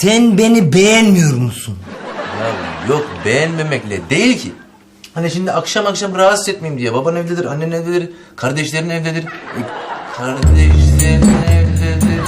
Sen beni beğenmiyor musun? Ya yok beğenmemekle değil ki. Hani şimdi akşam akşam rahatsız etmeyeyim diye. Baban evdedir, annen evdedir, kardeşlerin evdedir. E, Kardeşlerin evdedir.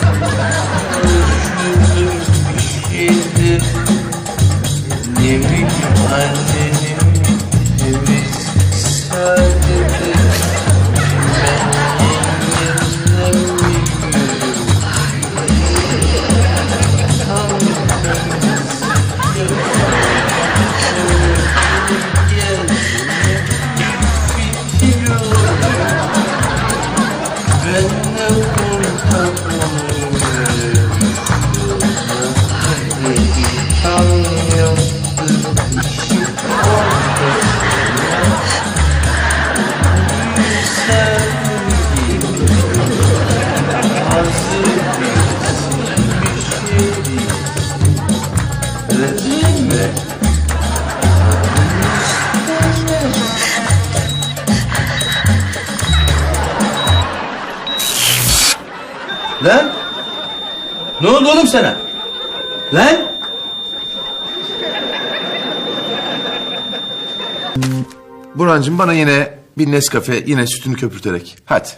Lan! Ne oldu oğlum sana? Lan! Burhancığım bana yine bir Nescafe yine sütünü köpürterek. Hadi.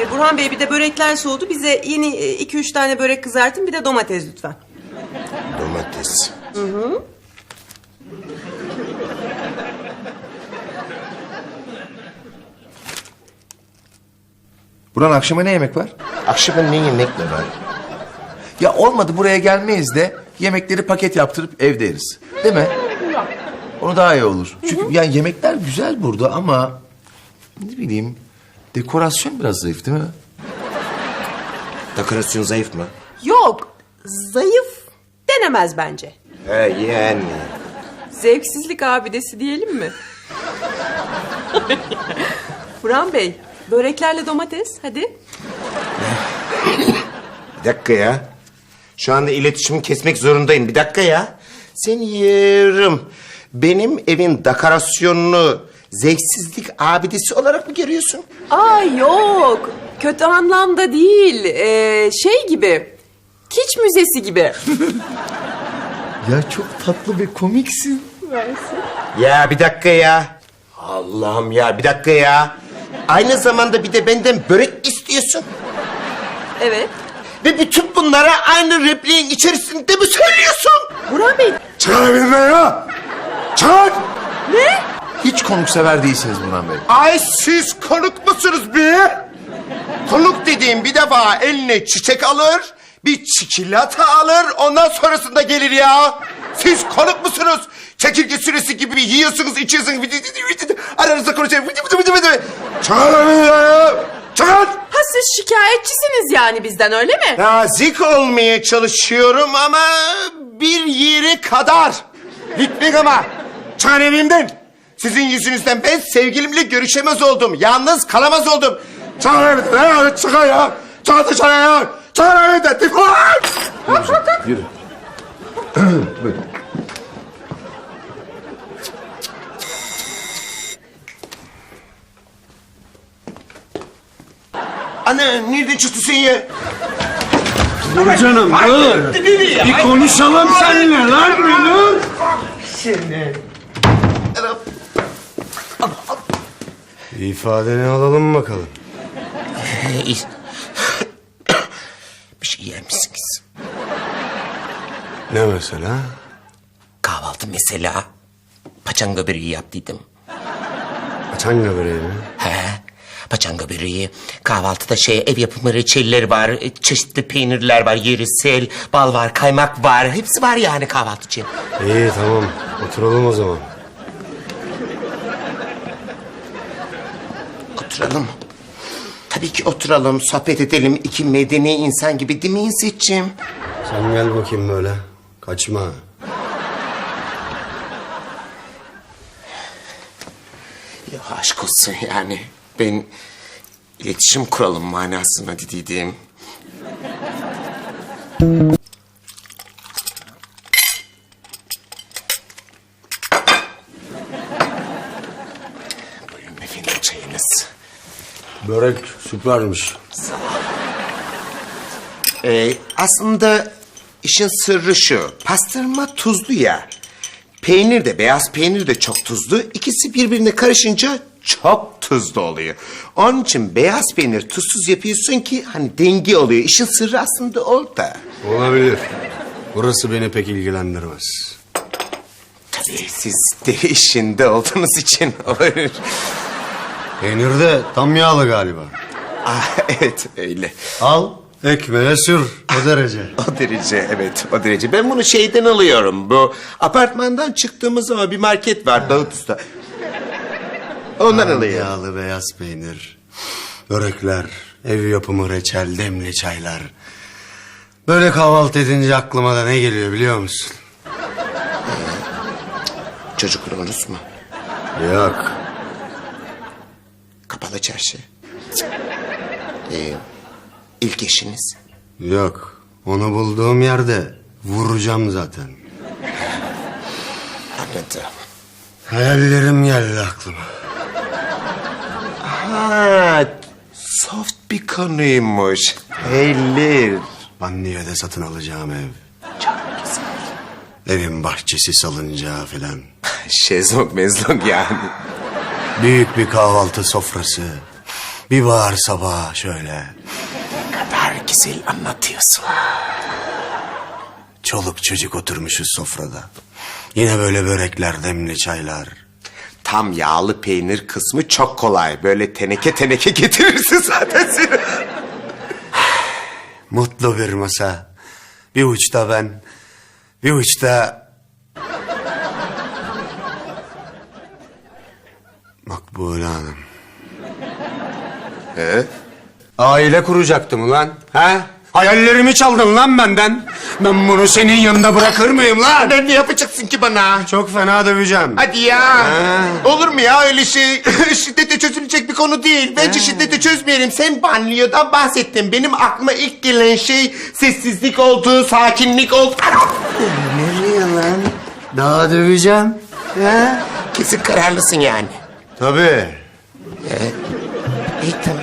E, Burhan Bey bir de börekler soğudu. Bize yeni e, iki üç tane börek kızartın bir de domates lütfen. Domates. Burhan akşama ne yemek var? Akşama ne yemekle var? Ya olmadı buraya gelmeyiz de yemekleri paket yaptırıp evde yeriz. Değil mi? Onu daha iyi olur. Çünkü yani yemekler güzel burada ama ne bileyim dekorasyon biraz zayıf değil mi? Dekorasyon zayıf mı? Yok zayıf denemez bence. He yani. Zevksizlik abidesi diyelim mi? Burhan Bey böreklerle domates hadi. Bir dakika ya. Şu anda iletişimi kesmek zorundayım. Bir dakika ya. Seni yerim. Benim evin dekorasyonunu zevksizlik abidesi olarak mı görüyorsun? Aa yok kötü anlamda değil Ee, şey gibi kiç müzesi gibi. Ya çok tatlı ve komiksin. Ya bir dakika ya. Allah'ım ya bir dakika ya. Aynı zamanda bir de benden börek istiyorsun. Evet. Ve bütün bunlara aynı repliğin içerisinde mi söylüyorsun? Burhan Bey Çıkar evinden ya! Çıkar! Hiç konuksever değilsiniz Burhan Bey. Ay siz konuk musunuz be? Konuk dediğim bir defa eline çiçek alır, bir çikolata alır, ondan sonrasında gelir ya. Siz konuk musunuz? Çekirge süresi gibi yiyorsunuz, içiyorsunuz. Aranızda konuşuyor. Ya! Çıkar! ha siz şikayetçisiniz yani bizden öyle mi? Nazik olmaya çalışıyorum ama bir yeri kadar. Ritmik ama. Çıkar evimden. Sizin yüzünüzden ben sevgilimle görüşemez oldum. Yalnız kalamaz oldum. Çıkar evimden. ya, Çıkar ya. Çıkar dışarı ya. Çıkar evimden. Defol. Yürü. Anne nereden çıktı sen ya? Dur canım dur. Bir konuşalım seninle lan bir dur. İfadeni alalım bakalım. Bir şey yer misiniz? Ne mesela? Kahvaltı mesela. Paçanga böreği yaptıydım. Çanga böreği mi? He. Paçanga böreği. Kahvaltıda şey ev yapımı reçeller var. e, Çeşitli peynirler var. Yerisel, bal var, kaymak var. Hepsi var yani kahvaltıcı. İyi tamam. Oturalım o zaman. Oturalım. Tabii ki oturalım, sohbet edelim. İki medeni insan gibi değil mi İzzetciğim? Sen gel bakayım böyle. Kaçma. Ya aşk olsun yani. Ben iletişim kuralım manasına dediydim. Buyurun efendim çayınız. Börek süpermiş. Ee, aslında işin sırrı şu. Pastırma tuzlu ya. Peynir de beyaz peynir de çok tuzlu. İkisi birbirine karışınca çok tuzlu oluyor. Onun için beyaz peynir tuzsuz yapıyorsun ki hani denge oluyor. İşin sırrı aslında orada. Olabilir. Burası beni pek ilgilendirmez. Tabii siz de işinde olduğunuz için olabilir. Peynir de tam yağlı galiba. Ah, evet öyle. Al ekmeğe sür o derece. O derece evet o derece. Ben bunu şeyden alıyorum. Bu apartmandan çıktığımız zaman bir market var Davut Usta. Ondan alıyorum. Yağlı beyaz peynir, börekler, ev yapımı reçel, demli çaylar. Böyle kahvaltı edince aklıma da ne geliyor biliyor musun? Çocukluğunuz mu? Yok. Kapalı çarşı. Ee, ilk eşiniz. Yok. Onu bulduğum yerde vuracağım zaten. Anladım. Hayallerim geldi aklıma. Ha, soft bir konuymuş. Hayırlı. Banliyö'de satın alacağım ev. Evin bahçesi salıncağı falan. Şezlong mezlong yani. Büyük bir kahvaltı sofrası. Bir bahar sabahı şöyle. Kadar güzel anlatıyorsun. Çoluk çocuk oturmuşuz sofrada. Yine böyle börekler, demli çaylar. Tam yağlı peynir kısmı çok kolay. Böyle teneke teneke getirirsin zaten seni. Mutlu bir masa. Bir uçta ben, bir uçta... Makbule Hanım. Ee? Aile kuracaktım ulan. Ha? Hayallerimi çaldın lan benden. Ben bunu senin yanında bırakır mıyım lan? Ben ne yapacaksın ki bana? Çok fena döveceğim. Hadi ya. Olur mu ya öyle şey? Şiddete çözülecek bir konu değil. Bence şiddete çözmeyelim. Sen banliyodan bahsettin. Benim aklıma ilk gelen şey sessizlik oldu, sakinlik oldu. Nereye lan? Daha döveceğim. Kesin kararlısın yani. Tabii. İyi tamam.